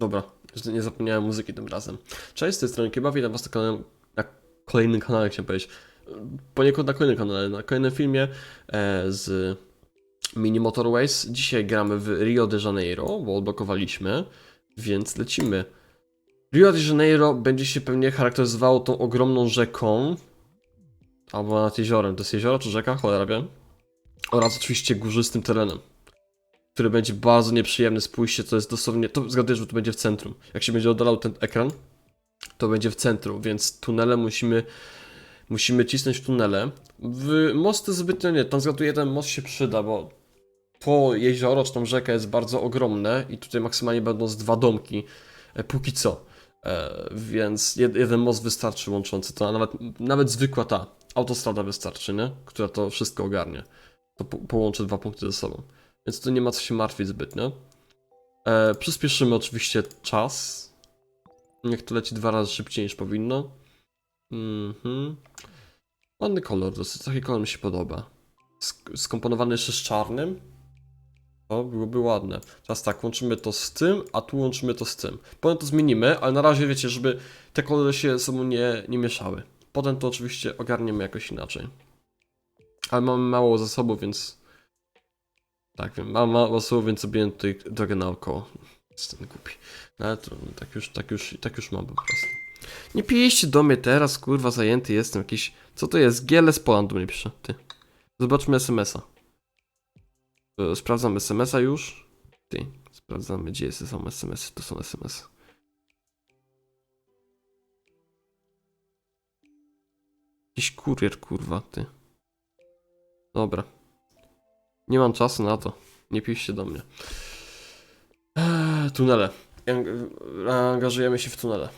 Dobra, nie zapomniałem muzyki tym razem. Cześć, z tej strony Kiba, witam was na, kanale, na kolejnym kanale, chciałem powiedzieć. Poniekąd na kolejnym kanale, na kolejnym filmie e, z Mini Motorways. Dzisiaj gramy w Rio de Janeiro, bo odblokowaliśmy, więc lecimy. Rio de Janeiro będzie się pewnie charakteryzowało tą ogromną rzeką, albo nad jeziorem. To jest jezioro czy rzeka? Cholera wiem. Oraz oczywiście górzystym terenem który będzie bardzo nieprzyjemny. Spójrzcie, to jest dosłownie. To zgaduję, że to będzie w centrum. Jak się będzie oddalał ten ekran, to będzie w centrum, więc tunele musimy. Musimy cisnąć w tunele. W mosty zbytnio nie. Tam zgaduję, jeden most się przyda, bo to jezioro, czy tą rzekę jest bardzo ogromne i tutaj maksymalnie będą z dwa domki. E, póki co. E, więc jed, jeden most wystarczy łączący to, a nawet, nawet zwykła ta autostrada wystarczy, nie? Która to wszystko ogarnie. To po, połączy dwa punkty ze sobą. Więc tu nie ma co się martwić zbytnio. E, przyspieszymy oczywiście czas. Niech to leci dwa razy szybciej niż powinno. Mhm. Ładny kolor, dosyć taki kolor mi się podoba. Sk skomponowany jeszcze z czarnym. To byłoby ładne. Teraz tak, łączymy to z tym, a tu łączymy to z tym. Potem to zmienimy, ale na razie wiecie, żeby te kolory się ze sobą nie, nie mieszały. Potem to oczywiście ogarniemy jakoś inaczej. Ale mamy mało zasobów, więc tak, wiem, mam mało słów, więc zrobiłem tutaj drogę naokoło. Jestem głupi. No ale trudno, tak już, tak już, tak już mam po prostu. Nie pijecie do mnie teraz, kurwa, zajęty jestem jakiś... Co to jest? Giele z Poland do mnie pisze, ty. Zobaczmy SMS-a. E, Sprawdzam SMS-a już. Ty, sprawdzamy, gdzie jest, są SMS-y, to są SMS-y. Jakiś kurier, kurwa, ty. Dobra. Nie mam czasu na to. Nie piszcie do mnie. Eee, tunele. Ang- Angażujemy się w tunele.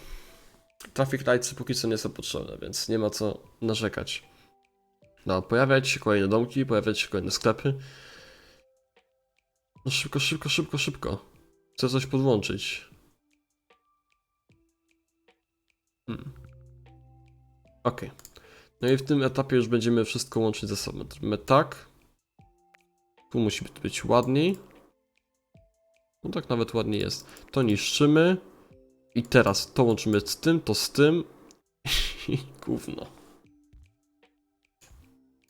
Traffic lightsy póki co nie są potrzebne, więc nie ma co narzekać. No, pojawiać się kolejne domki, pojawiać się kolejne sklepy. No szybko, szybko, szybko, szybko. Chcę coś podłączyć. Hmm. Okej. No i w tym etapie już będziemy wszystko łączyć ze sobą. Zrobimy tak. Tu musi być ładniej. No tak nawet ładnie jest. To niszczymy. I teraz to łączymy z tym, to z tym. I gówno.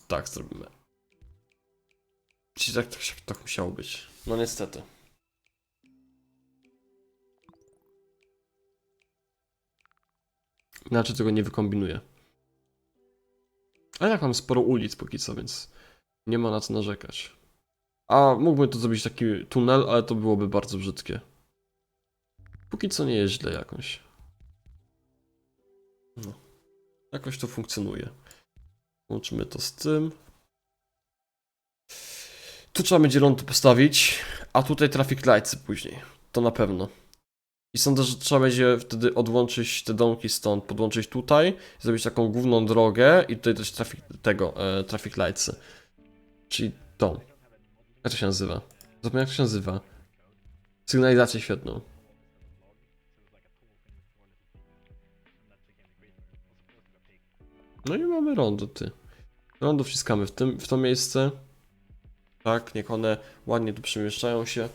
Tak zrobimy. Czyli tak, tak, tak, musiało być. No niestety. Inaczej tego nie wykombinuję. A jak mam sporo ulic póki co, więc nie ma na co narzekać. A mógłbym tu zrobić taki tunel, ale to byłoby bardzo brzydkie. Póki co nie jest źle jakąś. No. Jakoś to funkcjonuje. Łączymy to z tym. Tu trzeba będzie rondo postawić, a tutaj traffic lights później. To na pewno. I sądzę, że trzeba będzie wtedy odłączyć te domki stąd, podłączyć tutaj, zrobić taką główną drogę i tutaj też traffic, tego, e, traffic lights. Czyli to. Jak to się nazywa? Zapomniałem jak to się nazywa. Sygnalizację świetną. No i mamy rondo, ty. Rondo wciskamy w, tym, w to miejsce. Tak, niech one ładnie tu przemieszczają się.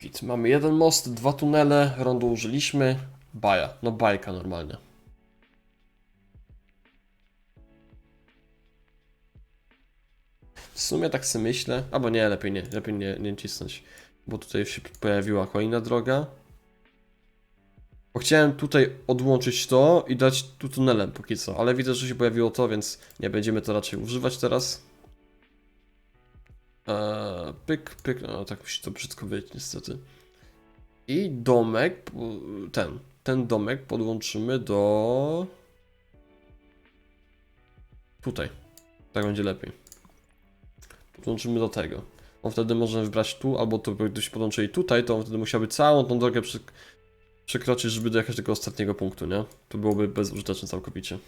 Git. Mamy jeden most, dwa tunele, rondo użyliśmy. Baja, no bajka normalnie. W sumie tak sobie myślę, albo nie, lepiej nie, lepiej nie, nie cisnąć, bo tutaj się pojawiła kolejna droga. Bo chciałem tutaj odłączyć to i dać tu tunelem póki co, ale widzę, że się pojawiło to, więc nie będziemy to raczej używać teraz. Eee, pyk, pyk, no tak musi to brzydko być niestety. I domek, ten, ten domek podłączymy do... Tutaj. Tak będzie lepiej podłączymy do tego. On wtedy może wybrać tu, albo to gdybyśmy podłączyli tutaj, to on wtedy musiałby całą tą drogę przy, przekroczyć, żeby dojechać do tego ostatniego punktu, nie? To byłoby bezużyteczne całkowicie.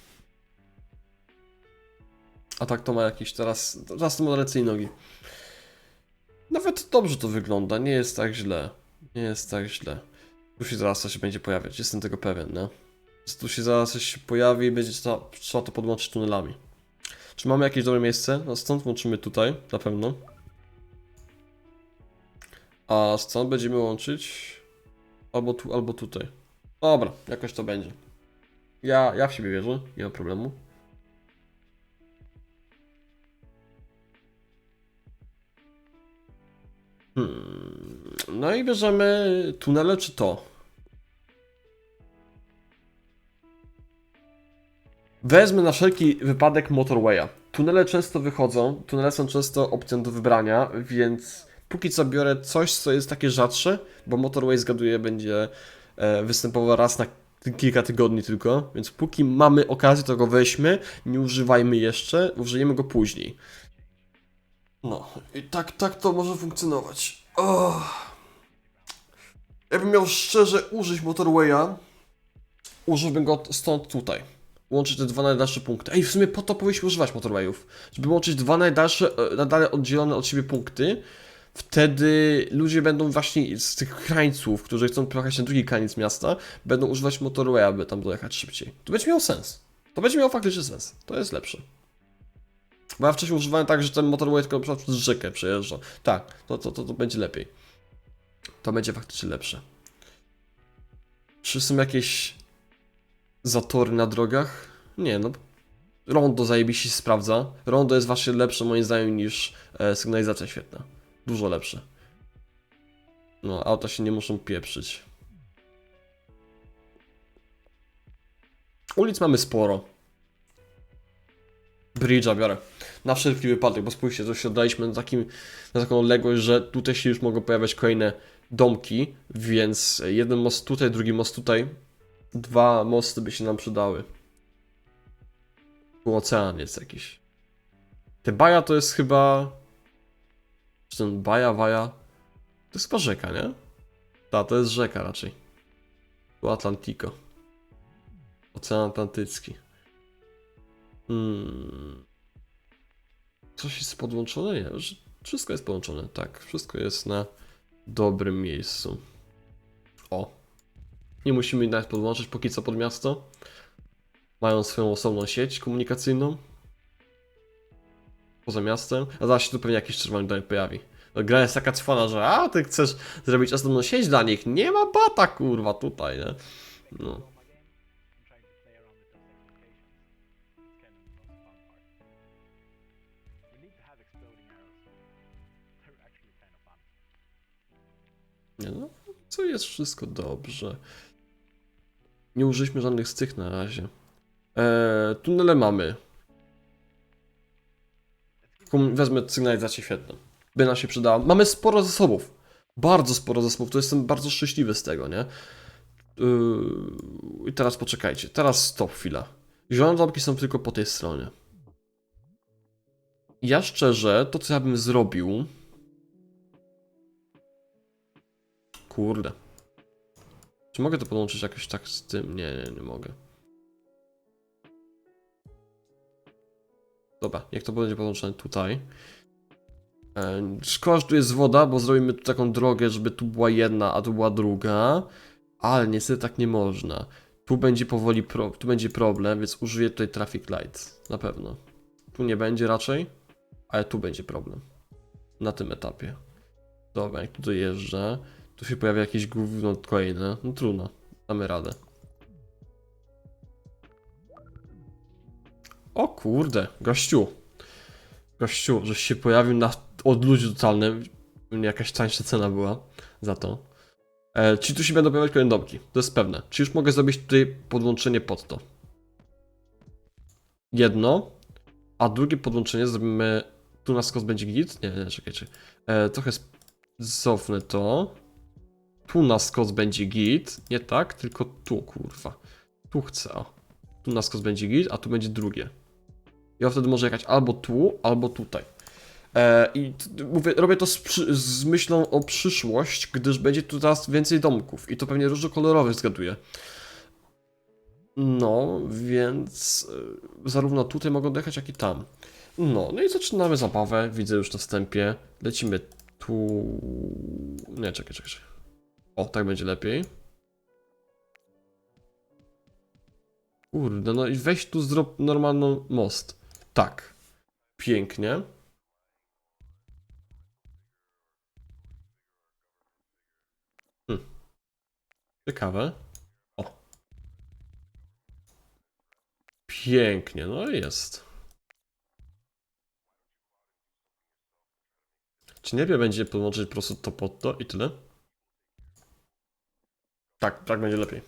A tak to ma jakiś teraz, teraz to ma i nogi. Nawet dobrze to wygląda, nie jest tak źle. Nie jest tak źle. Tu się zaraz coś będzie pojawiać, jestem tego pewien, nie? Tu się zaraz coś pojawi i będzie trzeba to podłączyć tunelami. Czy mamy jakieś dobre miejsce? No stąd łączymy tutaj, na pewno. A stąd będziemy łączyć albo tu, albo tutaj. Dobra, jakoś to będzie. Ja, ja w siebie wierzę, nie ma problemu. Hmm. No i bierzemy tunele czy to? Wezmę na wszelki wypadek motorwaya. Tunele często wychodzą, tunele są często opcją do wybrania, więc póki co biorę coś, co jest takie rzadsze, bo motorway zgaduję będzie e, występował raz na kilka tygodni tylko, więc póki mamy okazję, to go weźmy, nie używajmy jeszcze, użyjemy go później. No, i tak, tak to może funkcjonować. Oh. Jakbym miał szczerze użyć motorwaya, użyłbym go stąd tutaj. Łączyć te dwa najdalsze punkty. Ej, w sumie po to powinniśmy używać motorwayów. Żeby łączyć dwa najdalsze, e, nadal oddzielone od siebie punkty. Wtedy ludzie będą właśnie z tych krańców, którzy chcą pojechać na drugi kraniec miasta, będą używać motorwaya, aby tam dojechać szybciej. To będzie miało sens. To będzie miało faktycznie sens. To jest lepsze. Bo ja wcześniej używałem tak, że ten motorway tylko przez rzekę przejeżdża. Tak, to, to, to, to będzie lepiej. To będzie faktycznie lepsze. Czy są jakieś zatory na drogach? Nie, no. Rondo zajebiście się sprawdza. Rondo jest właśnie lepsze moim zdaniem niż e, sygnalizacja świetna. Dużo lepsze. No, auta się nie muszą pieprzyć. Ulic mamy sporo. Bridge'a biorę. Na wszelki wypadek, bo spójrzcie, to się oddaliśmy na, takim, na taką odległość, że tutaj się już mogą pojawiać kolejne domki, więc jeden most tutaj, drugi most tutaj. Dwa mosty by się nam przydały. Tu ocean jest jakiś. Te baja to jest chyba... Czy ten baja, waja? To jest chyba rzeka, nie? Ta, to jest rzeka raczej. Tu Atlantico. Ocean Atlantycki. Hmm. Coś jest podłączone? Nie, wszystko jest połączone. Tak, wszystko jest na dobrym miejscu. O. Nie musimy nawet podłączyć póki co pod miasto. Mają swoją osobną sieć komunikacyjną. Poza miastem. A zaraz się tu pewnie jakiś czerwony domek pojawi. No, Gra jest taka cwana, że a, ty chcesz zrobić osobną sieć dla nich. Nie ma bata, kurwa, tutaj, nie? No. No, co jest wszystko dobrze. Nie użyliśmy żadnych z tych na razie. Eee, tunele mamy. Wezmę sygnalizację świetną. By nam się przydała. Mamy sporo zasobów. Bardzo sporo zasobów. To jestem bardzo szczęśliwy z tego, nie? Yy, I teraz poczekajcie. Teraz stop chwila. Zielone domki są tylko po tej stronie. Ja szczerze, to co ja bym zrobił... Kurde. Czy mogę to podłączyć jakoś tak z tym? Nie, nie, nie mogę. Dobra, jak to będzie podłączone tutaj. E, Szkoda, że tu jest woda, bo zrobimy tu taką drogę, żeby tu była jedna, a tu była druga. Ale niestety tak nie można. Tu będzie powoli, pro, tu będzie problem, więc użyję tutaj traffic light. Na pewno. Tu nie będzie raczej, ale tu będzie problem. Na tym etapie. Dobra, jak tu dojeżdżę, tu się pojawia jakieś gówno kolejne. No trudno, damy radę. O kurde, gościu. Gościu, żeś się pojawił na odludziu totalnym. Jakaś tańsza cena była za to. E, czy tu się będą pojawiać kolejne domki? To jest pewne. Czy już mogę zrobić tutaj podłączenie pod to? Jedno, a drugie podłączenie zrobimy. Tu na skos będzie git? Nie, nie, czekajcie. E, trochę cofnę to. Tu na skos będzie git. Nie tak, tylko tu, kurwa. Tu chcę. O. Tu na skos będzie git, a tu będzie drugie. Ja wtedy może jechać albo tu, albo tutaj. E, I mówię, robię to z, z myślą o przyszłość, gdyż będzie tu teraz więcej domków i to pewnie różnokolorowych zgaduję. No, więc e, zarówno tutaj mogą dojechać, jak i tam. No, no i zaczynamy zabawę, widzę już na wstępie. Lecimy tu... Nie, czekaj, czekaj. czekaj. O, tak będzie lepiej. Kurde, no i weź tu zrób normalną most. Tak. Pięknie. Ciekawe. O. Pięknie, no jest. Czy nie będzie podłączyć po prostu to pod to i tyle? Tak, tak będzie lepiej.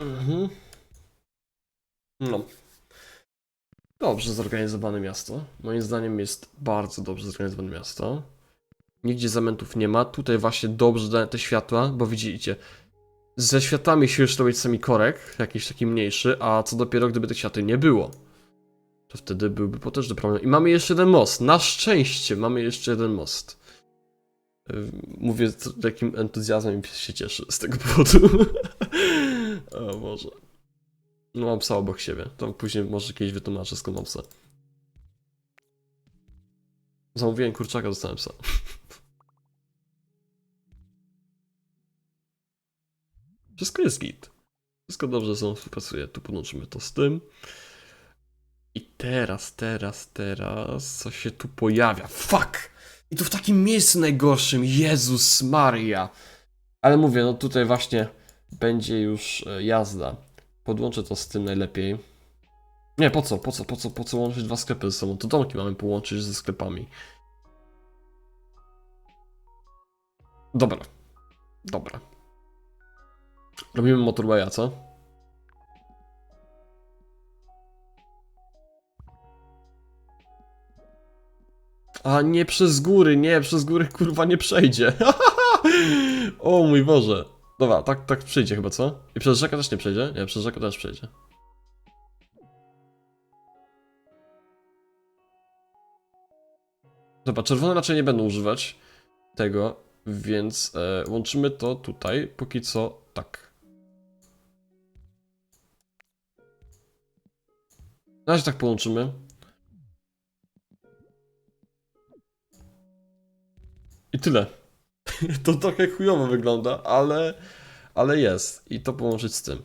Mhm. No. Dobrze zorganizowane miasto. Moim zdaniem jest bardzo dobrze zorganizowane miasto. Nigdzie zamentów nie ma. Tutaj właśnie dobrze dają te światła, bo widzicie, ze światłami się już robić sami korek, jakiś taki mniejszy, a co dopiero gdyby tych świateł nie było. To wtedy byłby potężny problem. I mamy jeszcze jeden most. Na szczęście mamy jeszcze jeden most. Ym, Mówię z takim entuzjazmem i się cieszę z tego powodu. o Boże. No mam psa obok siebie. To później może kiedyś wytłumaczę skąd mam psa. Zamówiłem kurczaka, dostałem psa. Wszystko jest git. Wszystko dobrze ze współpracuje. Tu podłączymy to z tym. I teraz, teraz, teraz, co się tu pojawia? Fuck! I to w takim miejscu najgorszym. Jezus Maria. Ale mówię, no tutaj właśnie będzie już e, jazda. Podłączę to z tym najlepiej. Nie, po co, po co, po co, po co łączyć dwa sklepy ze sobą? To domki mamy połączyć ze sklepami. Dobra. Dobra. Robimy motorwaya, co? A nie przez góry, nie, przez góry kurwa nie przejdzie. o mój Boże. Dobra, tak, tak przejdzie chyba, co? I przez rzekę też nie przejdzie? Nie, przez rzekę też przejdzie. Dobra, czerwone raczej nie będą używać tego, więc e, łączymy to tutaj, póki co tak. Na razie tak połączymy. I tyle. To trochę chujowo wygląda, ale, ale jest. I to połączyć z tym.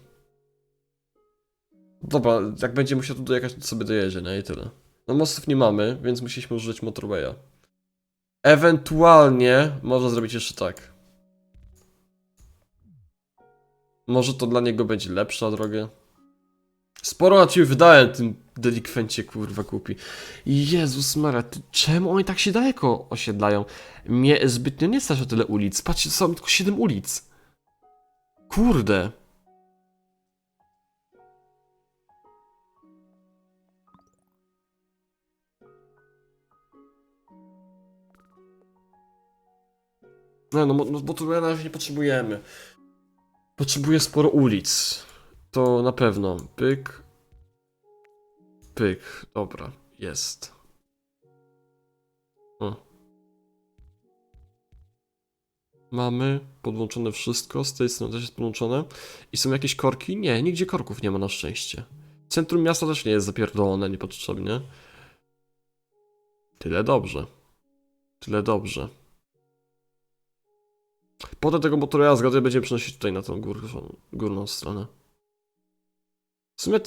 Dobra, jak będzie musiał tu dojechać, to sobie dojedzie, nie? I tyle. No mostów nie mamy, więc musieliśmy użyć motorwaya. Ewentualnie można zrobić jeszcze tak. Może to dla niego będzie lepsza droga. Sporo na ciebie wydałem tym delikwencie, kurwa, kupi. Jezus Maria, ty, czemu oni tak się daleko osiedlają? Mnie zbytnio nie stać o tyle ulic. Patrzcie, są tylko 7 ulic. Kurde. No, no, no bo tu na razie nie potrzebujemy. Potrzebuję sporo ulic. To na pewno. Pyk. Pyk. Dobra, jest. O. Mamy podłączone wszystko, z tej strony też jest podłączone. I są jakieś korki? Nie, nigdzie korków nie ma na szczęście. Centrum miasta też nie jest zapierdolone niepotrzebnie. Tyle dobrze. Tyle dobrze. Potem tego motora zgaduję będziemy przenosić tutaj na tą górną stronę. Sumie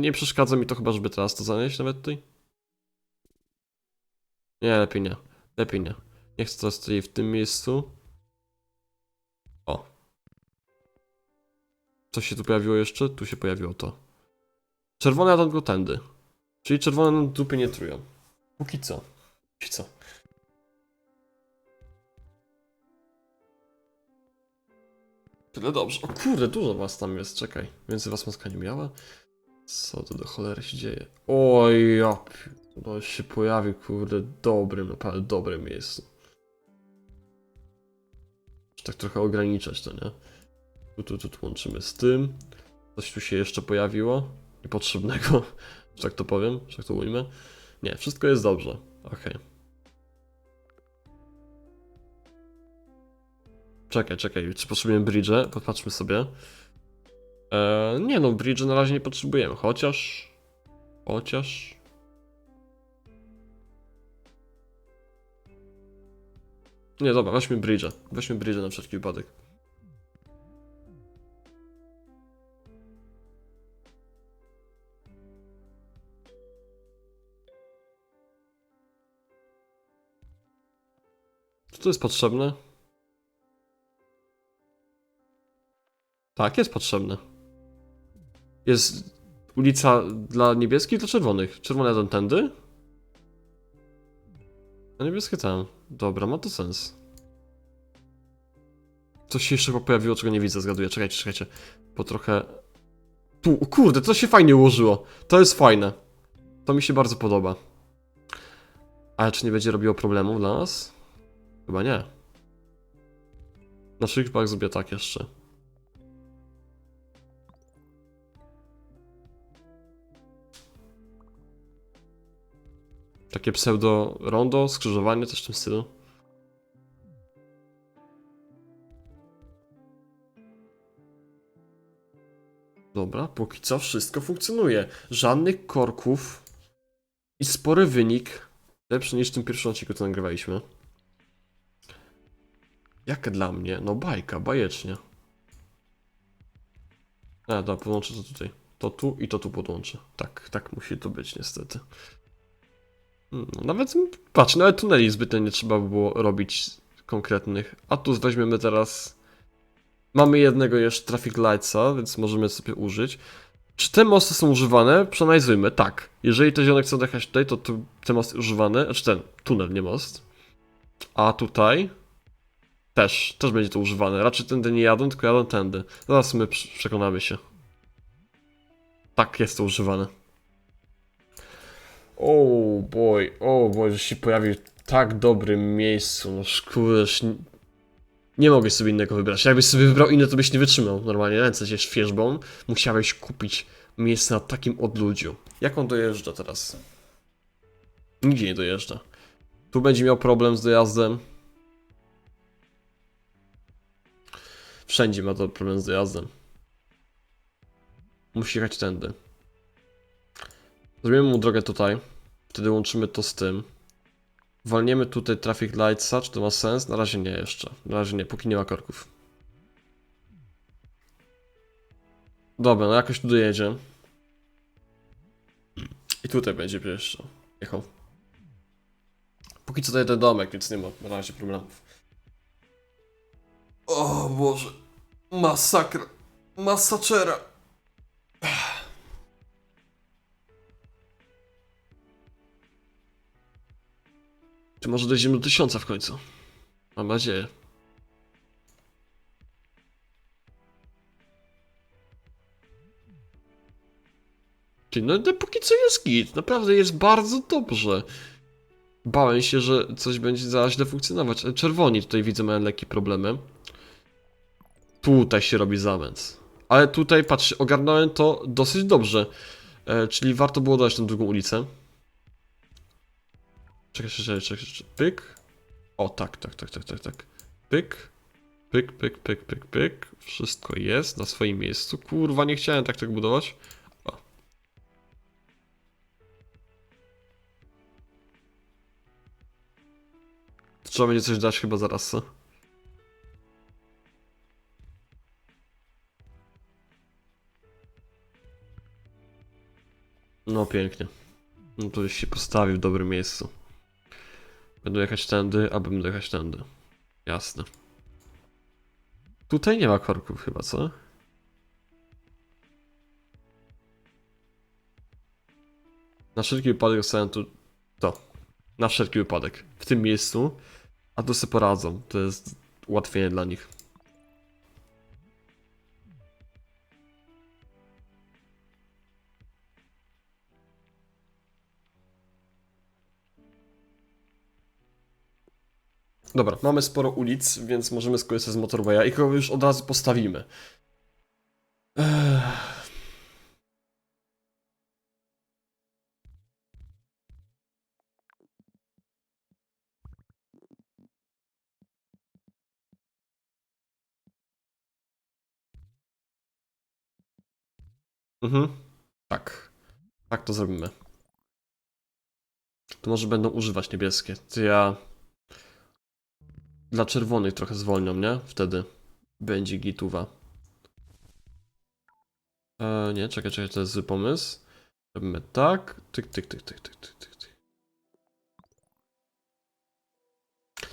nie przeszkadza mi to chyba, żeby teraz to zanieść nawet tutaj. Nie, lepiej nie. Lepiej nie. Nie chcę to stoi w tym miejscu. O. Co się tu pojawiło jeszcze? Tu się pojawiło to. Czerwone jadą tylko tędy. Czyli czerwone nam dupy nie trują. Póki co. Póki co. Tyle dobrze. O kurde, dużo was tam jest, czekaj. Więcej was maska nie miała? Co to do cholery się dzieje? Oj, ja już się pojawił, kurde, dobrym, naprawdę dobrym miejscu. Tak trochę ograniczać to, nie? Tu, tu, tu, tu łączymy z tym. Coś tu się jeszcze pojawiło. Niepotrzebnego, że tak to powiem, że tak to ujmę. Nie, wszystko jest dobrze. Okej. Czekaj, czekaj, czy potrzebujemy bridge? Podpatrzmy sobie. Eee, nie no, bridge na razie nie potrzebujemy, chociaż... Chociaż... Nie, dobra, weźmy bridge. Weźmy bridge na wszelki wypadek. Czy to jest potrzebne? Tak, jest potrzebne. Jest ulica dla niebieskich, dla czerwonych. Czerwone jadą tędy? A niebieskie tam. Dobra, ma to sens. Coś się jeszcze pojawiło, czego nie widzę, zgaduję. Czekajcie, czekajcie. Po trochę... Tu, kurde, to się fajnie ułożyło. To jest fajne. To mi się bardzo podoba. Ale czy nie będzie robiło problemu dla nas? Chyba nie. Na szybach zrobię tak jeszcze. Takie pseudo rondo, skrzyżowanie, coś w tym stylu. Dobra, póki co wszystko funkcjonuje. Żadnych korków i spory wynik. Lepszy niż w tym pierwszym odcinku, co nagrywaliśmy. Jak dla mnie? No bajka, bajecznie. A, dobra, podłączę to tutaj. To tu i to tu podłączę. Tak, tak musi to być niestety. No, nawet, patrz, nawet tuneli zbytnio nie trzeba by było robić konkretnych. A tu weźmiemy teraz... Mamy jednego jeszcze traffic lightsa, więc możemy sobie użyć. Czy te mosty są używane? Przeanalizujmy. Tak. Jeżeli te zionek chcą dojechać tutaj, to tu, te mosty używane. Znaczy ten, tunel, nie most. A tutaj... Też, też będzie to używane. Raczej tędy nie jadą, tylko jadą tędy. Zaraz my przekonamy się. Tak, jest to używane. O boy, o boy, że się pojawił w tak dobrym miejscu. No szkódesz. Nie mogłeś sobie innego wybrać. Jakbyś sobie wybrał inne, to byś nie wytrzymał. Normalnie ręce się świeżbą. Musiałeś kupić miejsce na takim odludziu. Jak on dojeżdża teraz? Nigdzie nie dojeżdża. Tu będzie miał problem z dojazdem. Wszędzie ma to problem z dojazdem. Musi jechać tędy. Zrobimy mu drogę tutaj. Wtedy łączymy to z tym. Walniemy tutaj traffic lightsa, czy to ma sens? Na razie nie jeszcze. Na razie nie, póki nie ma korków. Dobra, no jakoś tu dojedzie. I tutaj będzie jeszcze jechał. Póki co to jeden domek, więc nie ma na razie problemów. O Boże. Masakra. Masaczera. Czy może dojdziemy do tysiąca w końcu? Mam nadzieję. Ty, no no, póki co jest git. Naprawdę jest bardzo dobrze. Bałem się, że coś będzie zaraz źle funkcjonować. ale Czerwoni tutaj widzę mają lekkie problemy. Tutaj się robi zamęt. Ale tutaj, patrz, ogarnąłem to dosyć dobrze. E, czyli warto było dodać tę drugą ulicę. Czekaj, czekaj, czekaj, czekaj. Pyk. O, tak, tak, tak, tak, tak, tak. Pyk. Pyk, pyk, pyk, pyk, pyk. Wszystko jest na swoim miejscu. Kurwa, nie chciałem tak tego budować. O. Trzeba będzie coś dać chyba zaraz, co? No pięknie. No to się postawił w dobrym miejscu. Będę jechać tędy, a będę jechać tędy. Jasne. Tutaj nie ma korków chyba, co? Na wszelki wypadek dostałem tu to. Na wszelki wypadek. W tym miejscu. A tu sobie poradzą. To jest ułatwienie dla nich. Dobra, mamy sporo ulic, więc możemy skorzystać z motorwaya i go już od razu postawimy. Mhm. Tak. Tak to zrobimy. To może będą używać niebieskie. To ja dla czerwonych trochę zwolnią, nie? Wtedy będzie gituwa. E, nie, czekaj, czekaj, to jest zły pomysł. Robimy tak. Tyk, tyk, tyk, tyk, tyk, tyk, tyk.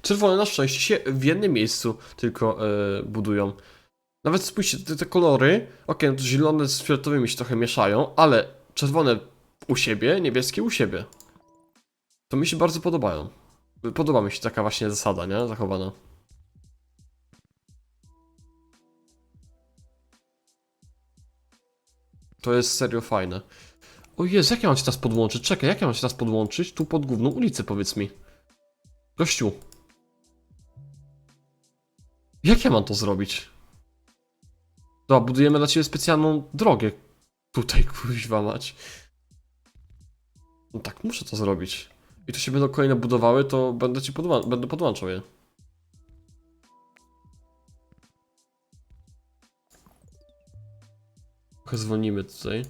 Czerwone na szczęście się w jednym miejscu tylko e, budują. Nawet spójrzcie, te, te kolory, okej, no to zielone z fioletowymi się trochę mieszają, ale czerwone u siebie, niebieskie u siebie. To mi się bardzo podobają. Podoba mi się taka właśnie zasada, nie? Zachowana. To jest serio fajne. O Jezu, jak ja mam się teraz podłączyć? Czekaj, jak ja mam się teraz podłączyć? Tu pod główną ulicę, powiedz mi. Gościu. Jak ja mam to zrobić? Dobra, budujemy dla ciebie specjalną drogę. Tutaj, kuźwa mać. No tak, muszę to zrobić. I to się będą kolejne budowały, to będę ci podła będę podłączał je. Trochę zwolnimy tutaj.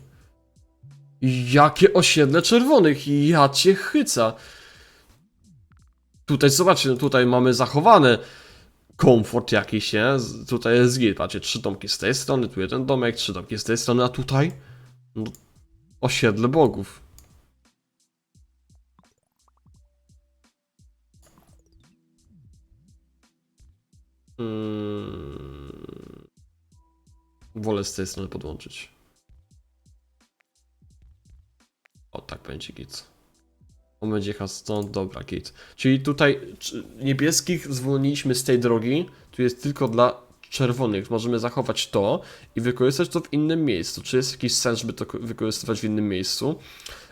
Jakie osiedle czerwonych! Ja cię chyca! Tutaj, zobaczcie, no tutaj mamy zachowany komfort jakiś, nie? Tutaj jest git, patrzcie, trzy domki z tej strony, tu jeden domek, trzy domki z tej strony, a tutaj? No, osiedle bogów. Mm. Wolę z tej strony podłączyć. O, tak będzie git. On będzie jechał stąd, dobra, git. Czyli tutaj niebieskich zwolniliśmy z tej drogi, tu jest tylko dla czerwonych. Możemy zachować to i wykorzystać to w innym miejscu. Czy jest jakiś sens, żeby to ko- wykorzystywać w innym miejscu?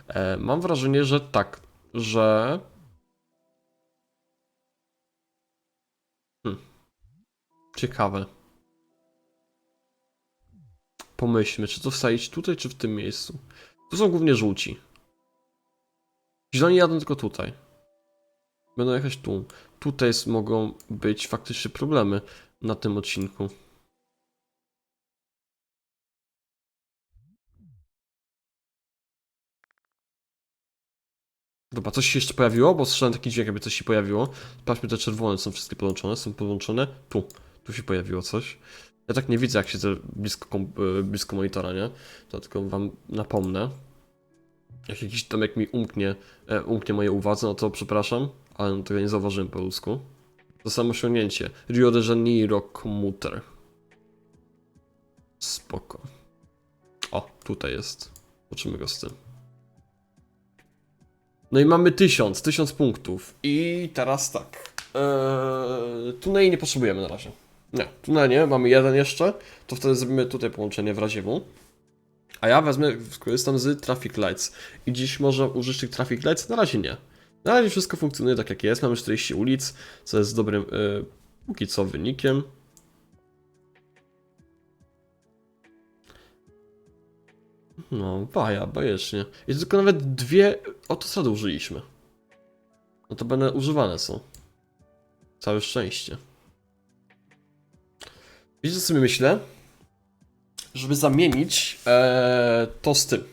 E, mam wrażenie, że tak, że... Ciekawe. Pomyślmy, czy to wsadzić tutaj, czy w tym miejscu. Tu są głównie żółci. Zieloni jadą tylko tutaj. Będą jechać tu. Tutaj mogą być faktycznie problemy na tym odcinku. Dobra, coś się jeszcze pojawiło, bo słyszałem taki dźwięk, jakby coś się pojawiło. Sprawdźmy, te czerwone są wszystkie połączone, są połączone. Tu, tu się pojawiło coś. Ja tak nie widzę, jak siedzę blisko, e, blisko monitora, nie? Tylko wam napomnę. Jak jakiś domek mi umknie, e, umknie moje uwadze, no to przepraszam, ale tego nie zauważyłem po polsku. To samo osiągnięcie. Rio de Janeiro Commuter. Spoko. O, tutaj jest. Zobaczymy go z tym. No i mamy tysiąc, tysiąc punktów. I teraz tak. Eee, tuneli nie potrzebujemy na razie. Nie, tunel nie, mamy jeden jeszcze. To wtedy zrobimy tutaj połączenie w razie W. A ja wezmę, skorzystam z Traffic Lights. I dziś można użyć tych Traffic Lights? Na razie nie. Na razie wszystko funkcjonuje tak jak jest. Mamy 40 ulic, co jest dobrym e, póki co wynikiem. No, baja, bajecznie. I tylko nawet dwie autostrady użyliśmy. No to będą używane są. Całe szczęście. Wiecie co sobie myślę? Żeby zamienić e, to z tym.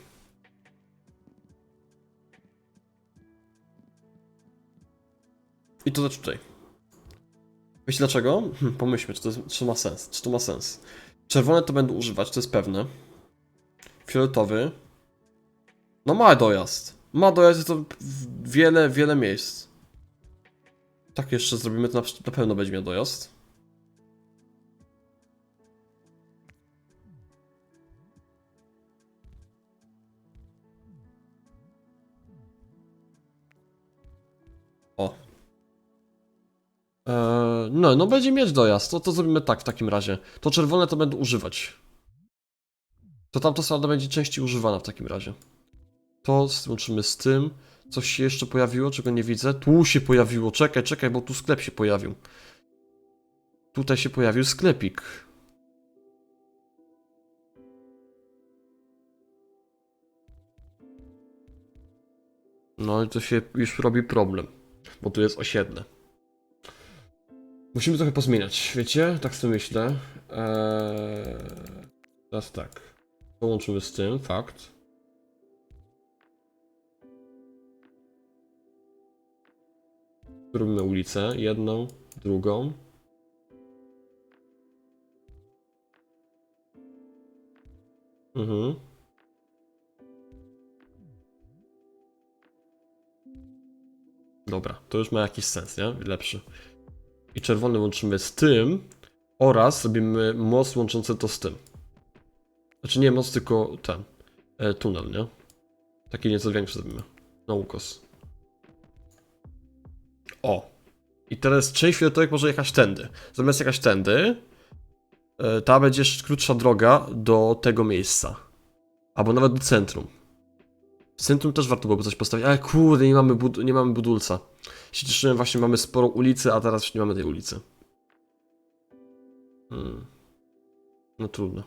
I to tutaj. Wiecie dlaczego? Hm, pomyślmy, czy to, jest, czy to ma sens. Czy to ma sens. Czerwone to będę używać, to jest pewne. Fioletowy. No ma dojazd. Ma dojazd, to wiele, wiele miejsc. Tak jeszcze zrobimy, to na, na pewno będzie miał dojazd. Eee, no, no będzie mieć dojazd. To, to zrobimy tak w takim razie. To czerwone to będę używać. To tamto salda będzie częściej używana w takim razie. To łączymy z tym. Coś się jeszcze pojawiło, czego nie widzę. Tu się pojawiło. Czekaj, czekaj, bo tu sklep się pojawił. Tutaj się pojawił sklepik. No i to się już robi problem, bo tu jest osiedle. Musimy trochę pozmieniać, wiecie? Tak sobie myślę. Eee... Teraz tak. Połączymy z tym, fakt. Robimy ulicę, jedną, drugą. Mhm. Dobra, to już ma jakiś sens, nie? Lepszy. I czerwony łączymy z tym. Oraz robimy most łączący to z tym. Znaczy nie most, tylko ten. E, tunel, nie? Taki nieco większy zrobimy. Na ukos. O. I teraz część fioletowych może jechać tędy. Zamiast jechać tędy, e, ta będzie krótsza droga do tego miejsca. Albo nawet do centrum. Centrum też warto byłoby coś postawić, ale kurde, nie mamy, bud nie mamy budulca. Się cieszyłem, właśnie mamy sporo ulicy, a teraz już nie mamy tej ulicy. Hmm. No trudno.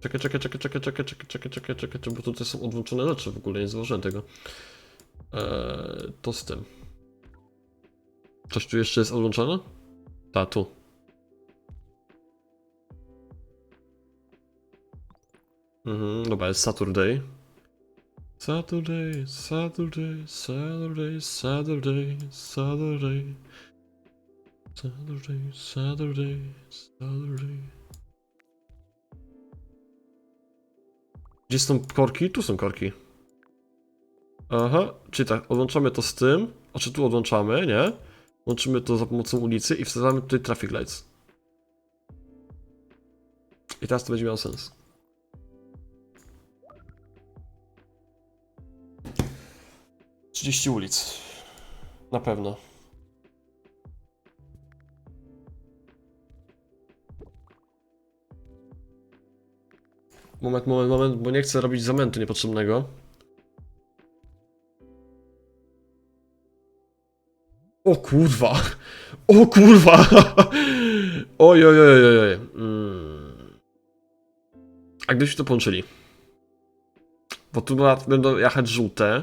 Czekaj, czekaj, czekaj, czekaj, czekaj, czekaj, czekaj, czekaj, czekaj, czekaj, bo tutaj są odłączone rzeczy w ogóle, nie zauważyłem tego. Eee, to z tym. Coś tu jeszcze jest odłączone? Ta, tu. Mhm, dobra, jest Saturday. Saturday, Saturday, Saturday, Saturday, Saturday. Saturday, Saturday, Saturday. Gdzie są korki? Tu są korki. Aha, czyli tak, odłączamy to z tym, a czy tu odłączamy, nie? Łączymy to za pomocą ulicy i wsadzamy tutaj traffic lights. I teraz to będzie miało sens. Trzydzieści ulic. Na pewno. Moment, moment, moment, bo nie chcę robić zamętu niepotrzebnego. O kurwa! O kurwa! Oj, oj, oj, oj, oj. Mm. A gdybyśmy to połączyli? Bo tu będą jechać żółte.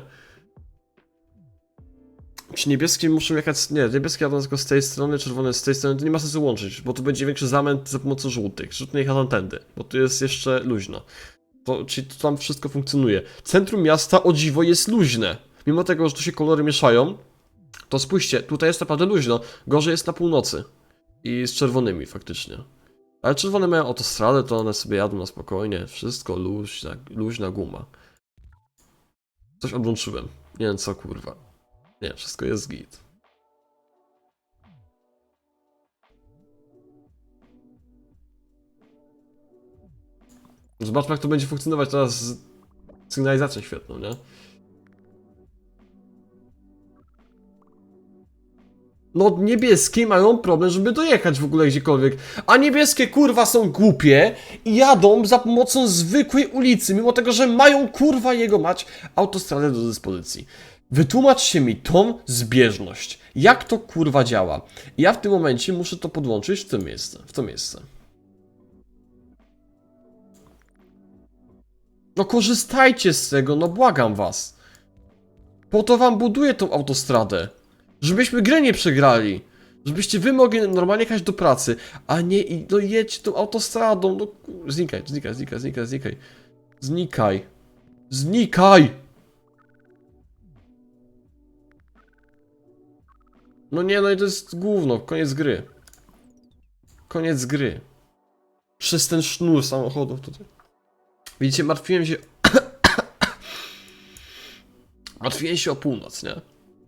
Ci niebieskie muszą jechać. Nie, niebieskie jadą tylko z tej strony, czerwone z tej strony. To nie ma sensu łączyć, bo tu będzie większy zamęt za pomocą żółtych. Żółte nie jadą tędy, bo tu jest jeszcze luźno. To, czyli tu tam wszystko funkcjonuje. Centrum miasta o dziwo jest luźne. Mimo tego, że tu się kolory mieszają, to spójrzcie, tutaj jest naprawdę luźno. Gorzej jest na północy. I z czerwonymi faktycznie. Ale czerwone mają autostradę, to one sobie jadą na spokojnie. Wszystko luźna, luźna guma. Coś odłączyłem. Nie wiem co kurwa. Nie, wszystko jest git. Zobaczmy jak to będzie funkcjonować teraz z sygnalizacją świetną, nie? No niebieskie mają problem, żeby dojechać w ogóle gdziekolwiek. A niebieskie kurwa są głupie i jadą za pomocą zwykłej ulicy, mimo tego, że mają kurwa jego mać autostradę do dyspozycji. Wytłumaczcie mi tą zbieżność. Jak to kurwa działa? Ja w tym momencie muszę to podłączyć w to miejsce. W to miejsce. No korzystajcie z tego, no błagam was. Po to wam buduję tą autostradę. Żebyśmy grę nie przegrali. Żebyście wy mogli normalnie jechać do pracy, a nie i no jedź tą autostradą. No znikaj, znikaj, znikaj, znikaj, znikaj. Znikaj. Znikaj! No nie, no i to jest gówno, koniec gry. Koniec gry. Przez ten sznur samochodów tutaj. Widzicie, martwiłem się... martwiłem się o północ, nie?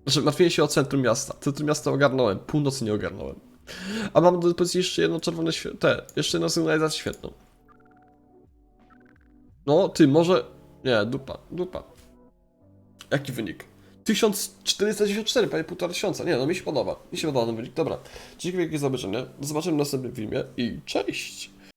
Znaczy, martwiłem się o centrum miasta. Centrum miasta ogarnąłem, północ nie ogarnąłem. A mam do dyspozycji jeszcze jedno czerwone. Te, jeszcze jedną sygnalizację świetną. No, ty, może... Nie, dupa, dupa. Jaki wynik? 1494, prawie półtora tysiąca. Nie, no mi się podoba. Mi się podoba ten wynik. Dobra. Dziękuję wielkie za zobaczenie. Do zobaczenia w następnym filmie i cześć!